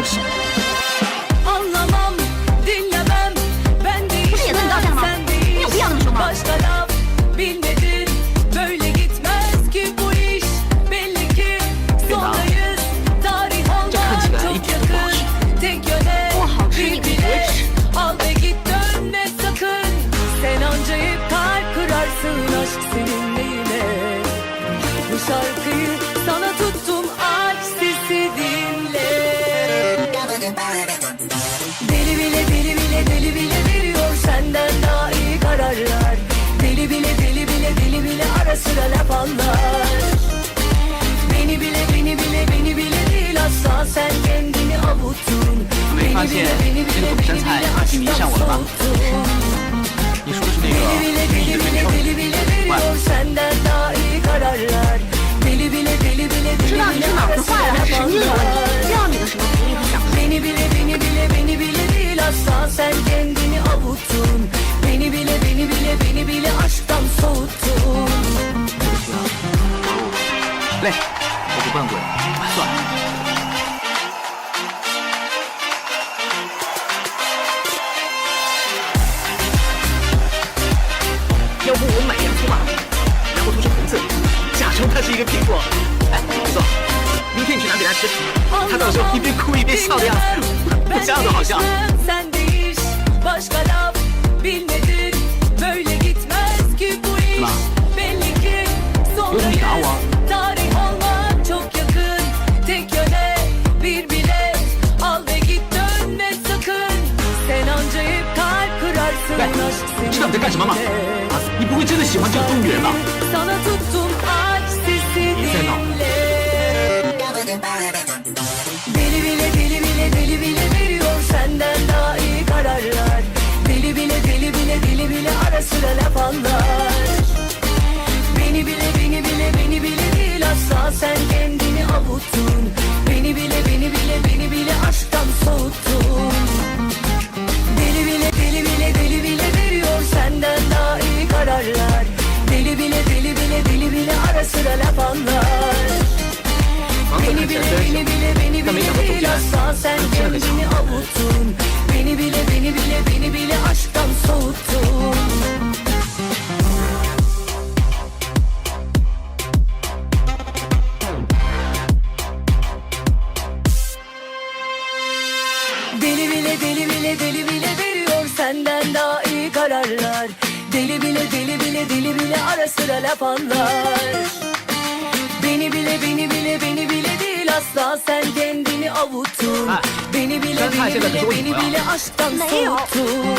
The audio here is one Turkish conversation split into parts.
就行。sıra lafanlar Beni bile beni bile beni bile değil asla. Sen kendini avuttun Beni bile beni bile beni bile aşktan soğuttun Beni bile beni bile beni bile veriyor senden daha. 累，我不笨鬼，算了。要不我买洋葱吧，然后涂成红色，假装它是一个苹果。哎，不错，明天你去拿给他吃，他到时候一边哭一边笑的样子，我想想都好笑。你在干什么吗？ seninle 啊，你不会真的喜欢这个动物园吧？ Sana tuttum aç sesi sen al. dinle Deli bile deli bile deli bile veriyor senden daha iyi kararlar Deli bile deli bile deli bile ara sıra laf anlar Beni bile beni bile beni bile değil asla sen kendini avuttun bile deli bile deli bile ara sıra laf anlar. Beni bile beni bile beni bile bilhassa sen kendini avuttun. Beni bile beni bile beni bile aşktan soğuttun. Deli bile deli bile deli bile veriyor senden daha iyi kararlar. Deli bile deli bile deli bile ara sıra laf anlar. Beni bile beni bile beni bile değil asla. Sen kendini avuttun Ha, Beni bile sen beni bile beni bile ya. aşktan soğuttun.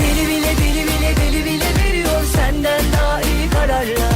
Deli bile deli bile deli bile veriyor senden daha iyi kararlar